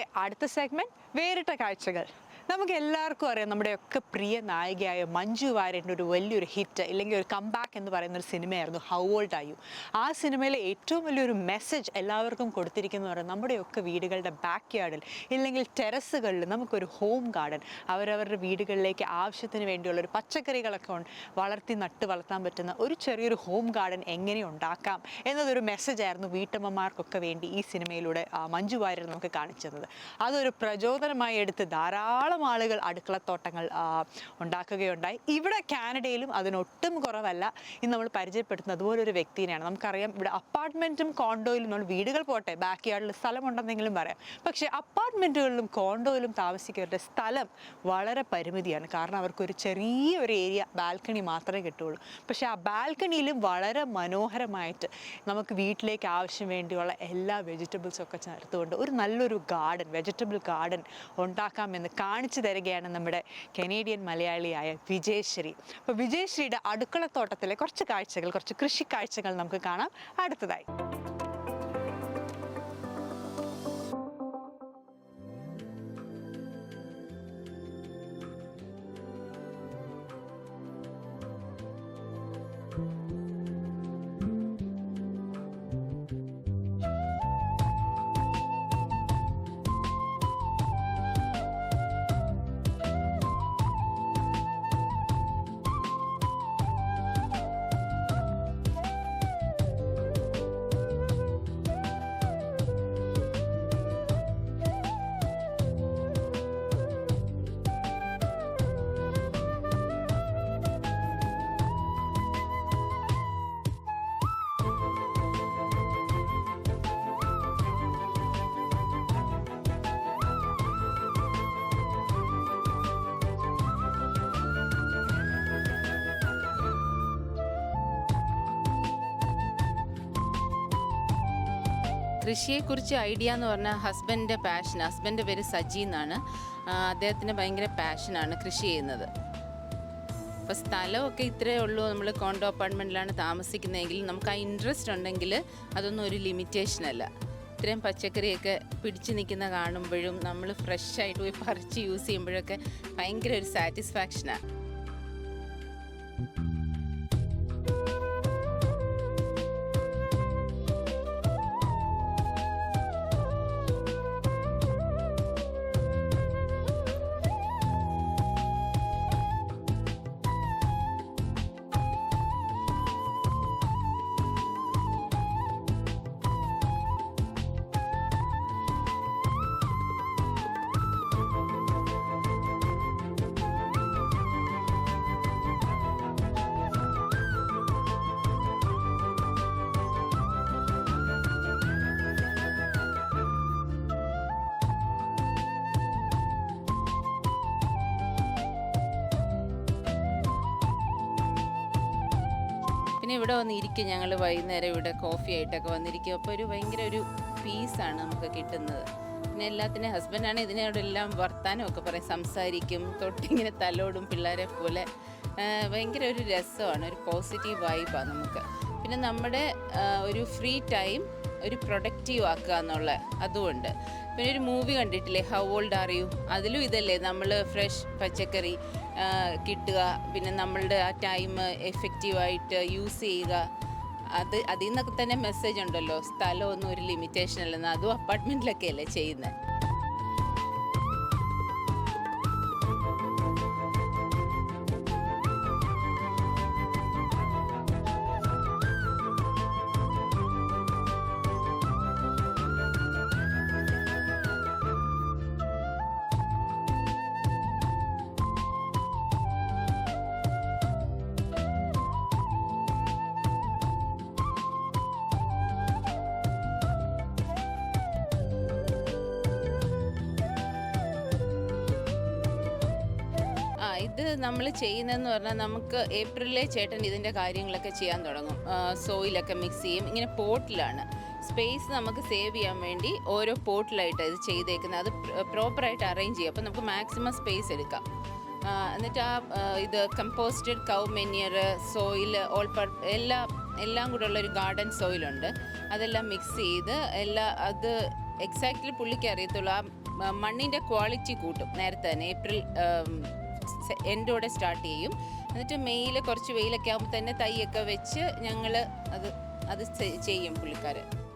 ഇന്നത്തെ അടുത്ത സെഗ്മെന്റ് വേറിട്ട കാഴ്ചകൾ. നമുക്ക് എല്ലാവർക്കും അറിയാം നമ്മുടെയൊക്കെ പ്രിയ നായികയായ മഞ്ജു വാര്യന്റെ ഒരു വലിയൊരു ഹിറ്റ് ഇല്ലെങ്കിൽ ഒരു കംബാക്ക് എന്ന് പറയുന്ന ഒരു സിനിമയായിരുന്നു ഹൗ ഓൾഡ് ആയു ആ സിനിമയിലെ ഏറ്റവും വലിയൊരു മെസ്സേജ് എല്ലാവർക്കും കൊടുത്തിരിക്കുന്നു പറയുന്നത് നമ്മുടെയൊക്കെ വീടുകളുടെ ബാക്ക് യാർഡിൽ ഇല്ലെങ്കിൽ ടെറസുകളിൽ നമുക്കൊരു ഹോം ഗാർഡൻ അവരവരുടെ വീടുകളിലേക്ക് ആവശ്യത്തിന് വേണ്ടിയുള്ള ഒരു പച്ചക്കറികളൊക്കെ വളർത്തി നട്ട് വളർത്താൻ പറ്റുന്ന ഒരു ചെറിയൊരു ഹോം ഗാർഡൻ എങ്ങനെ ഉണ്ടാക്കാം എന്നതൊരു മെസ്സേജ് ആയിരുന്നു വീട്ടമ്മമാർക്കൊക്കെ വേണ്ടി ഈ സിനിമയിലൂടെ മഞ്ജു വാര്യർ നമുക്ക് കാണിച്ചു തന്നത്. അതൊരു പ്രചോദനമായി എടുത്ത് ധാരാളം ആളുകൾ അടുക്കളത്തോട്ടങ്ങൾ ഉണ്ടാക്കുകയുണ്ടായി. ഇവിടെ കാനഡയിലും അതിനൊട്ടും കുറവല്ല. ഇന്ന് നമ്മൾ പരിചയപ്പെടുത്തുന്നത് അതുപോലെ ഒരു വ്യക്തിനെയാണ്. നമുക്കറിയാം ഇവിടെ അപ്പാർട്ട്മെന്റും കോണ്ടോയിലും നമ്മൾ വീടുകൾ പോട്ടെ ബാക്ക് യാർഡിൽ സ്ഥലമുണ്ടെന്നെങ്കിലും പറയാം. പക്ഷേ അപ്പാർട്ട്മെന്റുകളിലും കോണ്ടോയിലും താമസിക്കുന്നവരുടെ സ്ഥലം വളരെ പരിമിതിയാണ്. കാരണം അവർക്കൊരു ചെറിയ ഒരു ഏരിയ ബാൽക്കണി മാത്രമേ കിട്ടുള്ളൂ പക്ഷേ ആ ബാൽക്കണിയിലും വളരെ മനോഹരമായിട്ട് നമുക്ക് വീട്ടിലേക്ക് ആവശ്യം വേണ്ടിയുള്ള എല്ലാ വെജിറ്റബിൾസും ഒക്കെ ചേർത്തുകൊണ്ട് ഒരു നല്ലൊരു ഗാർഡൻ വെജിറ്റബിൾ ഗാർഡൻ ഉണ്ടാക്കാമെന്ന് കാണിച്ചു തരികയാണ് നമ്മുടെ കനേഡിയൻ മലയാളിയായ വിജയശ്രീ. അപ്പോൾ വിജയശ്രീയുടെ അടുക്കളത്തോട്ടത്തിലെ കുറച്ച് കാഴ്ചകൾ കുറച്ച് കൃഷി കാഴ്ചകൾ നമുക്ക് കാണാം. അടുത്തതായി. കൃഷിയെക്കുറിച്ച് ഐഡിയ എന്ന് പറഞ്ഞാൽ ഹസ്ബൻഡിന്റെ പാഷൻ ഹസ്ബൻഡ് പേര് സജി എന്നാണ്. അദ്ദേഹത്തിന് ഭയങ്കര പാഷനാണ് കൃഷി ചെയ്യുന്നത്. അപ്പോൾ സ്ഥലമൊക്കെ ഇത്രയേ ഉള്ളൂ. നമ്മൾ കോണ്ടോ അപ്പാർട്ട്മെന്റിലാണ് താമസിക്കുന്നതെങ്കിൽ നമുക്ക് ആ ഇൻട്രസ്റ്റ് ഉണ്ടെങ്കിൽ അതൊന്നും ഒരു ലിമിറ്റേഷൻ അല്ല. ഇത്രയും പച്ചക്കറിയൊക്കെ പിടിച്ചു നിൽക്കുന്ന കാണുമ്പോഴും നമ്മൾ ഫ്രഷ് ആയിട്ട് പോയി പറിച്ച് യൂസ് ചെയ്യുമ്പോഴൊക്കെ ഭയങ്കര ഒരു സാറ്റിസ്ഫാക്ഷനാണ് പിന്നെ ഇവിടെ വന്നിരിക്കും ഞങ്ങൾ വൈകുന്നേരം ഇവിടെ കോഫി ആയിട്ടൊക്കെ വന്നിരിക്കും. അപ്പോൾ ഒരു ഭയങ്കര ഒരു പീസാണ് നമുക്ക് കിട്ടുന്നത്. പിന്നെ എല്ലാത്തിനും ഹസ്ബൻഡാണ് ഇതിനോടെല്ലാം വർത്താനം ഒക്കെ പറയും സംസാരിക്കും തൊട്ടിങ്ങനെ തലോടും പിള്ളേരെ പോലെ. ഭയങ്കര ഒരു രസമാണ് ഒരു പോസിറ്റീവ് വൈബാണ് നമുക്ക്. പിന്നെ നമ്മുടെ ഒരു ഫ്രീ ടൈം ഒരു പ്രൊഡക്റ്റീവ് ആക്കുക എന്നുള്ള അതുകൊണ്ട്. പിന്നെ ഒരു മൂവി കണ്ടിട്ടില്ലേ ഹൗ ഓൾഡ് ആർ യു അതിലും ഇതല്ലേ നമ്മൾ ഫ്രഷ് പച്ചക്കറി കിട്ടുക. പിന്നെ നമ്മളുടെ ആ ടൈം എഫക്റ്റീവായിട്ട് യൂസ് ചെയ്യുക. അത് അതിൽ നിന്നൊക്കെ തന്നെ മെസ്സേജ് ഉണ്ടല്ലോ. സ്ഥലമൊന്നും ഒരു ലിമിറ്റേഷൻ അല്ലെന്ന്. അതും അപ്പാർട്ട്മെന്റിലൊക്കെ അല്ലേ ചെയ്യുന്നത് ഇത് നമ്മൾ ചെയ്യുന്നതെന്ന് പറഞ്ഞാൽ നമുക്ക് ഏപ്രിലിലെ ചേട്ടൻ ഇതിന്റെ കാര്യങ്ങളൊക്കെ ചെയ്യാൻ തുടങ്ങും. സോയിലൊക്കെ മിക്സ് ചെയ്യും. ഇങ്ങനെ പോട്ടിലാണ്. സ്പേസ് നമുക്ക് സേവ് ചെയ്യാൻ വേണ്ടി ഓരോ പോട്ടിലായിട്ട് ഇത് ചെയ്തേക്കുന്നത്. അത് പ്രോപ്പറായിട്ട് അറേഞ്ച് ചെയ്യും. അപ്പോൾ നമുക്ക് മാക്സിമം സ്പേസ് എടുക്കാം. എന്നിട്ട് ആ ഇത് composted cow manure soil all എല്ലാം എല്ലാം കൂടെ ഉള്ളൊരു ഗാർഡൻ സോയിലുണ്ട് അതെല്ലാം മിക്സ് ചെയ്ത് എല്ലാ അത് എക്സാക്ട്ലി പുള്ളിക്ക് അറിയത്തുള്ളൂ. ആ മണ്ണിന്റെ ക്വാളിറ്റി കൂട്ടും. നേരത്തെ തന്നെ ഏപ്രിൽ എൻഡോടെ സ്റ്റാർട്ട് ചെയ്യും. എന്നിട്ട് മെയ്യിൽ കുറച്ച് വെയിലൊക്കെ ആകുമ്പോൾ തന്നെ തൈയൊക്കെ വെച്ച് ഞങ്ങൾ അത് അത് ചെയ്യും പുള്ളിക്കാരൻ